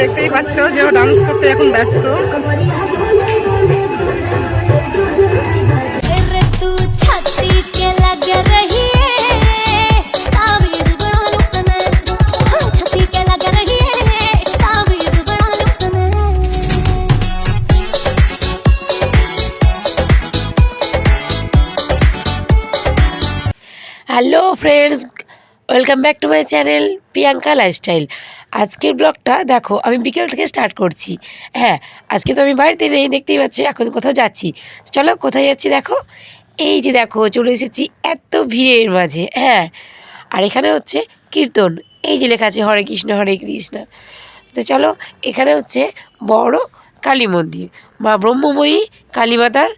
দেখতেই পাচ্ছ যে ও ডান্স করতে এখন ব্যস্ত। হ্যাঁ, hello friends, welcome back to my channel Priyanka lifestyle. আজকের ব্লগটা, দেখো, আমি বিকেল থেকে স্টার্ট করছি। হ্যাঁ আজকে তো আমি বাড়িতে নেই, দেখতেই পাচ্ছি, এখন কোথাও যাচ্ছি। চলো, কোথায় যাচ্ছি দেখো? এই যে দেখো, চলে এসেছি এত ভিড়ের মাঝে হ্যাঁ। আর এখানে হচ্ছে কীর্তন, এই যে লেখা আছে, হরে কৃষ্ণ হরে কৃষ্ণ। তো চলো, এখানে হচ্ছে বড় কালী মন্দির, মা ব্রহ্মময়ী কালী মাতার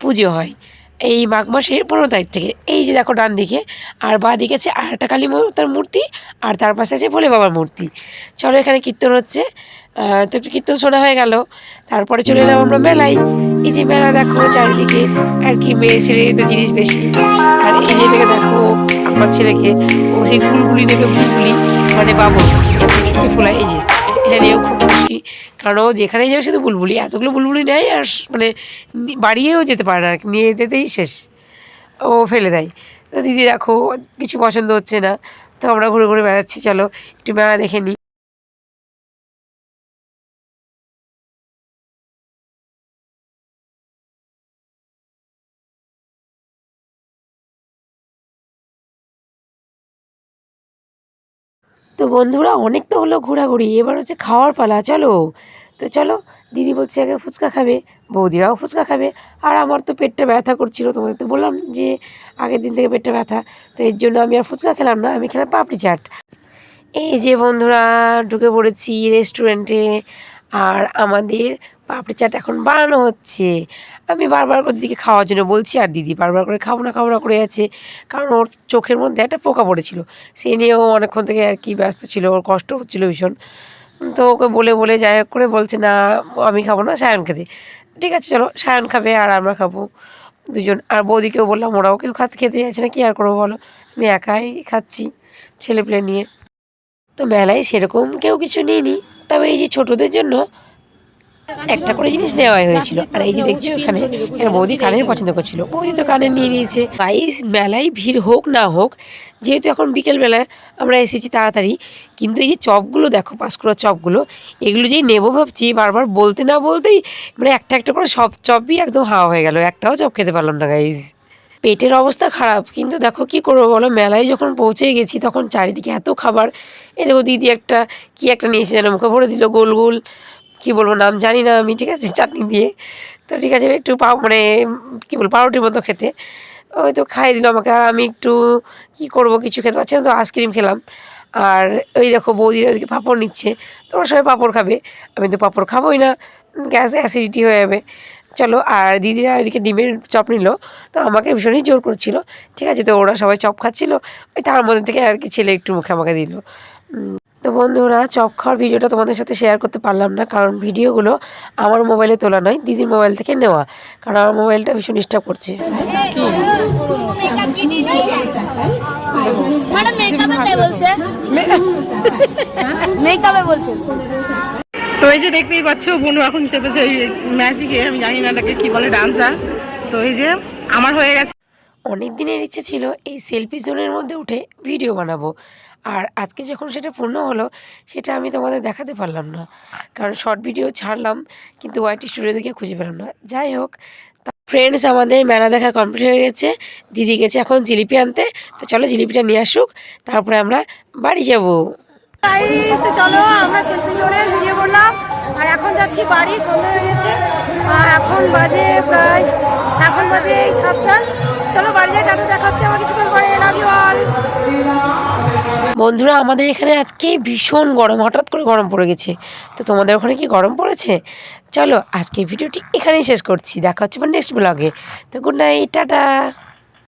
পুজো হয়। এই মাঘ মাসের পনেরো তারিখ থেকে। এই যে দেখো ডান দিকে, আর বা দিকে আছে আর একটা কালী মাতার মূর্তি, আর তার পাশে আছে ভোলে বাবার মূর্তি। চলো এখানে কীর্তন হচ্ছে। তো কীর্তন শোনা হয়ে গেল। তারপরে চলে এলাম আমরা মেলায়। এই যে মেলা দেখো চারিদিকে, আর কি মেয়ে ছেলে তো জিনিস বেশি। আর এই যে এটাকে দেখো আমার ছেলেকে, ও সেই ফুলগুলি নেবে বুলবুলি মানে বাবু ফুলা এই যে, এটা নিয়েও খুব খুশি। কারণ ও যেখানেই যাবে শুধু বুলবুলি, এতগুলো বুলবুলি নেয় আর মানে বাড়িয়েও যেতে পারে না নিয়ে যেতেই শেষ। ও ফেলে দেয়। তো দিদি দেখো, কিছু পছন্দ হচ্ছে না, তো আমরা ঘুরে ঘুরে বেড়াচ্ছি, চলো, একটু মেলা দেখে নিই তো বন্ধুরা, অনেক তো হলো ঘোরাঘুরি। এবার হচ্ছে খাওয়ার পালা, চলো। তো চলো, দিদি বলছে আগে ফুচকা খাবে, বৌদিরাও ফুচকা খাবে। আর আমার তো পেটটা ব্যথা করছিল, তোমাদের তো বললাম যে আগের দিন থেকে পেটটা ব্যথা। তো এর জন্য আমি আর ফুচকা খেলাম না, আমি খেলাম পাপড়ি চাট। এই যে বন্ধুরা, ঢুকে পড়েছি রেস্টুরেন্টে আর আমাদের পাপড়ি চাট এখন বানানো হচ্ছে। আমি বারবার করে দিদিকে খাওয়ার জন্য বলছি, আর দিদি বারবার করে খাব না খাব না করে আছে। কারণ ওর চোখের মধ্যে একটা পোকা পড়েছিল। সেই নিয়েও অনেকক্ষণ থেকে আর কি ব্যস্ত ছিল, ওর কষ্ট হচ্ছিল ভীষণ। তো ওকে বলে বলে যাই হোক করে বলছে, না, আমি খাব না, সায়ন খেতে। ঠিক আছে, চলো, সায়ন খাবে আর আমরা খাব। দুজন, আর বৌদিকেও বললাম, ওরাও কেউ খাতে, খেতে যাচ্ছে না, কি আর করব বলো? আমি একাই খাচ্ছি ছেলে পেলে নিয়ে। তো মেলায় সেরকম কেউ কিছু নিইনি। তবে এই যে ছোটদের জন্য একটা করে জিনিস নেওয়াই হয়েছিল। আর এই যে দেখছি ওখানে বৌদি কানের পছন্দ করছিল। বৌদি তো কানের নিয়ে নিয়েছে। গাইস মেলায় ভিড় হোক না হোক, যেহেতু এখন বিকেলবেলায় আমরা এসেছি তাড়াতাড়ি, কিন্তু এই যে চপগুলো দেখো, পাঁশকুড়ার চপগুলো, এগুলো যেই নেব ভাবছি, বারবার বলতে না বলতেই মানে একটা একটা করে সব চপই একদম হাওয়া হয়ে গেল। একটাও চপ খেতে পারলাম না গাইজ পেটের অবস্থা খারাপ। কিন্তু দেখো কি করব বলো? মেলায় যখন পৌঁছে গেছি, তখন চারিদিকে এত খাবার। এই দেখো দিদি একটা, কি একটা নিয়েছে যেন, মুখে ভরে দিল, গোল গোল। কী বলব নাম জানি না আমি, ঠিক আছে? চাটনি দিয়ে। তো ঠিক আছে, একটু পাও মানে কী বলব, পাউরুটির মতো খেতে। ওই তো খাইয়ে দিল আমাকে। আর আমি একটু কি করব, কিছু খেতে পারছি না, তো আইসক্রিম খেলাম। আর ওই দেখো বৌদিরা ওইদিকে পাঁপড় নিচ্ছে। তো ওরা সবাই পাঁপড় খাবে। আমি তো পাঁপড় খাবোই না। গ্যাস, অ্যাসিডিটি হয়ে যাবে। চলো আর দিদিরা ওইদিকে ডিমের চপ নিল তো আমাকে ভীষণই জোর করছিল। ঠিক আছে তো ওরা সবাই চপ খাচ্ছিল ওই তার মধ্যে থেকে আর কি ছেলে একটু মুখে আমাকে দিল। তো বন্ধুরা চপ খাওয়ার ভিডিওটা তোমাদের সাথে শেয়ার করতে পারলাম না কারণ ভিডিওগুলো আমার মোবাইলে তোলা নয় দিদির মোবাইল থেকে নেওয়া কারণ আমার মোবাইলটা ভীষণ ডিস্টার্ব করছে। মেকআপে বলছে? মেকআপে বলছে। তো এই যে দেখতেই পাচ্ছ, বোনু এখন চেপেছে ওই ম্যাজিকে আমি জানি না তাকে কি বলে ডান্সার তো এই যে আমার হয়ে গেছে। অনেক দিনের ইচ্ছে ছিল এই সেলফি জোনের মধ্যে উঠে ভিডিও বানাবো। আর আজকে যখন সেটা পূর্ণ হলো, সেটা আমি তোমাদের দেখাতে পারলাম না। কারণ শর্ট ভিডিও ছাড়লাম, কিন্তু ওয়াইটি স্টুডিও থেকে খুঁজে পেলাম না। যাই হোক ফ্রেন্ডস আমাদের মেলা দেখা কমপ্লিট হয়ে গেছে। দিদি গেছে এখন জিলিপি আনতে। তো চলো জিলিপিটা নিয়ে আসুক, তারপরে আমরা বাড়ি যাব। চলো, আমরা সেলফি জোনে ভিডিও করলাম আর এখন যাচ্ছি বাড়ি সন্ধ্যা হয়ে গেছে। এখন বাজে প্রায়, এখন বাজে এই সাতটা। চলো বাড়ি যাই, টাটা দেখা হচ্ছে আমার কিছুক্ষণ পরে। বন্ধুরা, আমাদের এখানে আজকে ভীষণ গরম, হঠাৎ করে গরম পড়ে গেছে। তো তোমাদের ওখানে কি গরম পড়েছে? চলো আজকে ভিডিওটি এখানেই শেষ করছি। দেখা হচ্ছে নেক্সট ব্লগে তো গুড নাইট টাটা।